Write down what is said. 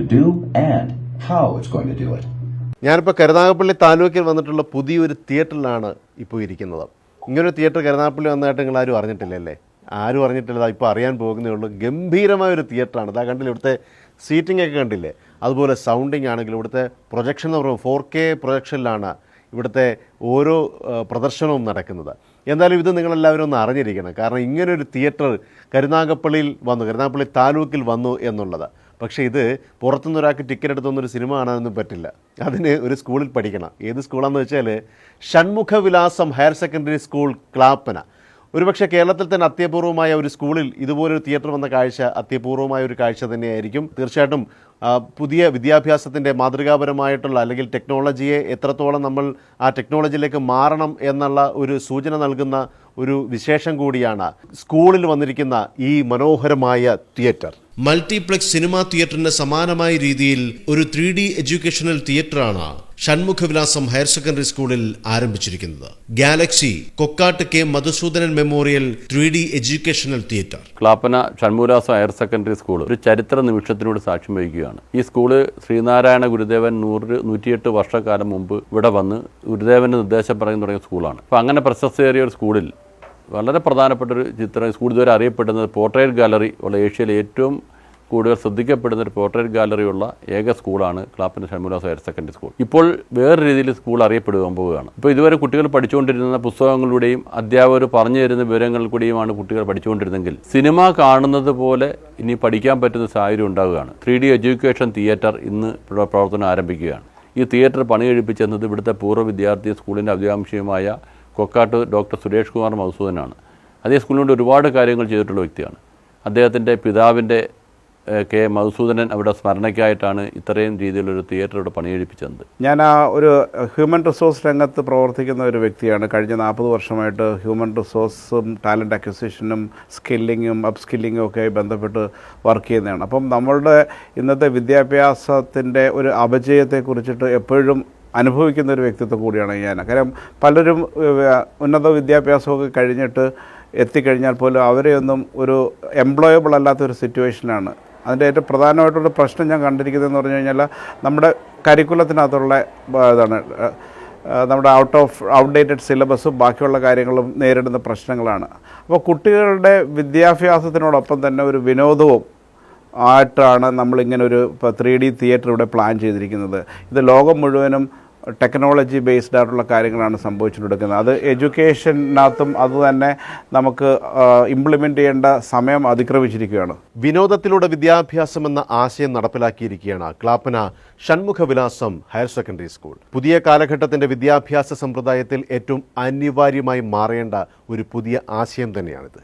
to do and how it's going to do it. ഞാനിപ്പോൾ കരുനാഗപ്പള്ളി താലൂക്കിൽ വന്നിട്ടുള്ള പുതിയൊരു തിയേറ്ററിലാണ് ഇപ്പോൾ ഇരിക്കുന്നത്. ഇങ്ങനൊരു തിയേറ്റർ കരുനാഗപ്പള്ളി വന്നതായിട്ട് നിങ്ങൾ ആരും അറിഞ്ഞിട്ടില്ലല്ലേ ആരും അറിഞ്ഞിട്ടില്ല ഇപ്പോൾ അറിയാൻ പോകുന്നേ ഉള്ളൂ. ഗംഭീരമായ ഒരു തിയേറ്ററാണ്. ഇതാ കണ്ടില്ല ഇവിടുത്തെ സീറ്റിംഗ് ഒക്കെ കണ്ടില്ലേ? അതുപോലെ സൗണ്ടിങ് ആണെങ്കിലും ഇവിടുത്തെ പ്രൊജക്ഷൻ എന്ന് പറയുമ്പോൾ ഫോർ കെ പ്രൊജക്ഷനിലാണ് ഇവിടുത്തെ ഓരോ പ്രദർശനവും നടക്കുന്നത്. എന്തായാലും ഇത് നിങ്ങളെല്ലാവരും ഒന്ന് അറിഞ്ഞിരിക്കണം. കാരണം ഇങ്ങനൊരു തിയേറ്റർ കരുനാഗപ്പള്ളിയിൽ വന്നു കരുനാഗപ്പള്ളി താലൂക്കിൽ വന്നു എന്നുള്ളത്. പക്ഷേ ഇത് പുറത്തുനിന്ന് ഒരാൾക്ക് ടിക്കറ്റ് എടുത്തൊന്നും ഒരു സിനിമ കാണാനൊന്നും പറ്റില്ല. അതിന് ഒരു സ്കൂളിൽ പഠിക്കണം. ഏത് സ്കൂളാണെന്ന് വെച്ചാൽ Shanmukhavilasam higher secondary school Clappana. ഒരുപക്ഷെ കേരളത്തിൽ തന്നെ അത്യപൂർവമായ ഒരു സ്കൂളിൽ ഇതുപോലൊരു തിയേറ്റർ വന്ന കാഴ്ച അത്യപൂർവമായ ഒരു കാഴ്ച തന്നെയായിരിക്കും. തീർച്ചയായിട്ടും പുതിയ വിദ്യാഭ്യാസത്തിന്റെ മാതൃകാപരമായിട്ടുള്ള അല്ലെങ്കിൽ ടെക്നോളജിയെ എത്രത്തോളം നമ്മൾ ആ ടെക്നോളജിയിലേക്ക് മാറണം എന്നുള്ള ഒരു സൂചന നൽകുന്ന ഒരു വിശേഷം കൂടിയാണ് സ്കൂളിൽ വന്നിരിക്കുന്ന ഈ മനോഹരമായ തിയേറ്റർ. മൾട്ടിപ്ലക്സ് സിനിമാ തിയേറ്ററിന് സമാനമായ രീതിയിൽ ഒരു ത്രീ ഡി എഡ്യൂക്കേഷണൽ തിയേറ്ററാണ് ഷൺമുഖവിലാസം ഹയർ സെക്കൻഡറി സ്കൂളിൽ ആരംഭിച്ചിരിക്കുന്നത്. Galaxy Kokkattu K Madhusoodanan memorial three D educational theatre. Clappana Shanmukhavilasam higher secondary school ഒരു ചരിത്ര നിമിഷത്തിനോട് സാക്ഷ്യം വഹിക്കുകയാണ്. ഈ സ്കൂൾ ശ്രീനാരായണ ഗുരുദേവൻ നൂറ് നൂറ്റിയെട്ട് വർഷക്കാലം മുമ്പ് ഇവിടെ വന്ന് ഗുരുദേവന്റെ നിർദ്ദേശം പറഞ്ഞു തുടങ്ങിയ സ്കൂളാണ്. അപ്പോൾ അങ്ങനെ പ്രശസ്തയേറിയ ഒരു സ്കൂളിൽ വളരെ പ്രധാനപ്പെട്ട ഒരു ചിത്രം സ്കൂൾ ഇതുവരെ അറിയപ്പെടുന്നത് പോർട്രേറ്റ് ഗാലറി ഉള്ള ഏഷ്യയിലെ ഏറ്റവും കൂടുതൽ ശ്രദ്ധിക്കപ്പെടുന്ന ഒരു പോർട്രേറ്റ് ഗാലറിയുള്ള ഏക സ്കൂളാണ് Clappan Shanmukhavilasam higher secondary school ഇപ്പോൾ വേറെ രീതിയിൽ സ്കൂൾ അറിയപ്പെടുവാൻ പോവുകയാണ്. ഇപ്പോൾ ഇതുവരെ കുട്ടികൾ പഠിച്ചുകൊണ്ടിരുന്ന പുസ്തകങ്ങളിലൂടെയും അധ്യാപകർ പറഞ്ഞു തരുന്ന വിവരങ്ങളിൽ കൂടിയുമാണ് കുട്ടികൾ പഠിച്ചുകൊണ്ടിരുന്നെങ്കിൽ സിനിമ കാണുന്നത് പോലെ ഇനി പഠിക്കാൻ പറ്റുന്ന സാഹചര്യം ഉണ്ടാവുകയാണ്. ത്രീ ഡി എഡ്യൂക്കേഷൻ തിയേറ്റർ ഇന്ന് പ്രവർത്തനം ആരംഭിക്കുകയാണ്. ഈ തിയേറ്റർ പണി കഴിപ്പിച്ചെന്നത് ഇവിടുത്തെ പൂർവ വിദ്യാർത്ഥി സ്കൂളിന്റെ അഭികാംക്ഷയുമായ കൊക്കാട്ട് ഡോക്ടർ സുരേഷ് കുമാർ മധുസൂദനാണ്. അതേ സ്കൂളിനോട് ഒരുപാട് കാര്യങ്ങൾ ചെയ്തിട്ടുള്ള വ്യക്തിയാണ്. അദ്ദേഹത്തിന്റെ പിതാവിന്റെ കെ മധുസൂദനൻ അവിടെ സ്മരണയ്ക്കായിട്ടാണ് ഇത്രയും രീതിയിലൊരു തിയേറ്റർ ഇവിടെ പണിയെഴുപ്പിച്ചത് ഞാൻ ആ ഒരു ഹ്യൂമൻ റിസോഴ്സ് രംഗത്ത് പ്രവർത്തിക്കുന്ന ഒരു വ്യക്തിയാണ്. കഴിഞ്ഞ നാൽപ്പത് വർഷമായിട്ട് ഹ്യൂമൻ റിസോഴ്സും ടാലന്റ് അക്വിസിഷനും സ്കില്ലിങ്ങും അപ് സ്കില്ലിങ്ങും ഒക്കെ ബന്ധപ്പെട്ട് വർക്ക് ചെയ്യുന്നതാണ്. അപ്പം നമ്മളുടെ ഇന്നത്തെ വിദ്യാഭ്യാസത്തിന്റെ ഒരു അപജയത്തെക്കുറിച്ചിട്ട് എപ്പോഴും അനുഭവിക്കുന്ന ഒരു വ്യക്തിത്വം കൂടിയാണ് ഞാൻ. കാരണം പലരും ഉന്നത വിദ്യാഭ്യാസമൊക്കെ കഴിഞ്ഞിട്ട് എത്തിക്കഴിഞ്ഞാൽ പോലും അവരെയൊന്നും ഒരു എംപ്ലോയബിൾ അല്ലാത്ത ഒരു സിറ്റുവേഷനാണ് അതിന്റെ ഏറ്റവും പ്രധാനമായിട്ടുള്ള പ്രശ്നം ഞാൻ കണ്ടിരിക്കുന്നതെന്ന് പറഞ്ഞു കഴിഞ്ഞാൽ നമ്മുടെ കരിക്കുലത്തിനകത്തുള്ള ഇതാണ് നമ്മുടെ ഔട്ട് ഓഫ് ഔട്ട്ഡേറ്റഡ് സിലബസും ബാക്കിയുള്ള കാര്യങ്ങളും നേരിടുന്ന പ്രശ്നങ്ങളാണ്. അപ്പോൾ കുട്ടികളുടെ വിദ്യാഭ്യാസത്തിനോടൊപ്പം തന്നെ ഒരു വിനോദവും ആയിട്ടാണ് നമ്മളിങ്ങനെ ഒരു ഇപ്പോൾ ത്രീ ഡി തിയേറ്റർ ഇവിടെ പ്ലാൻ ചെയ്തിരിക്കുന്നത്. ഇത് ലോകം മുഴുവനും ടെക്നോളജി ബേസ്ഡ് ആയിട്ടുള്ള കാര്യങ്ങളാണ് സംഭവിച്ചുകൊണ്ടിരിക്കുന്നത്. അത് എഡ്യൂക്കേഷനകത്തും അതുതന്നെ നമുക്ക് ഇംപ്ലിമെന്റ് ചെയ്യേണ്ട സമയം അതിക്രമിച്ചിരിക്കുകയാണ്. വിനോദത്തിലൂടെ വിദ്യാഭ്യാസം എന്ന ആശയം നടപ്പിലാക്കിയിരിക്കുകയാണ് Clappana Shanmukhavilasam higher secondary school. പുതിയ കാലഘട്ടത്തിന്റെ വിദ്യാഭ്യാസ സമ്പ്രദായത്തിൽ ഏറ്റവും അനിവാര്യമായി മാറേണ്ട ഒരു പുതിയ ആശയം തന്നെയാണിത്.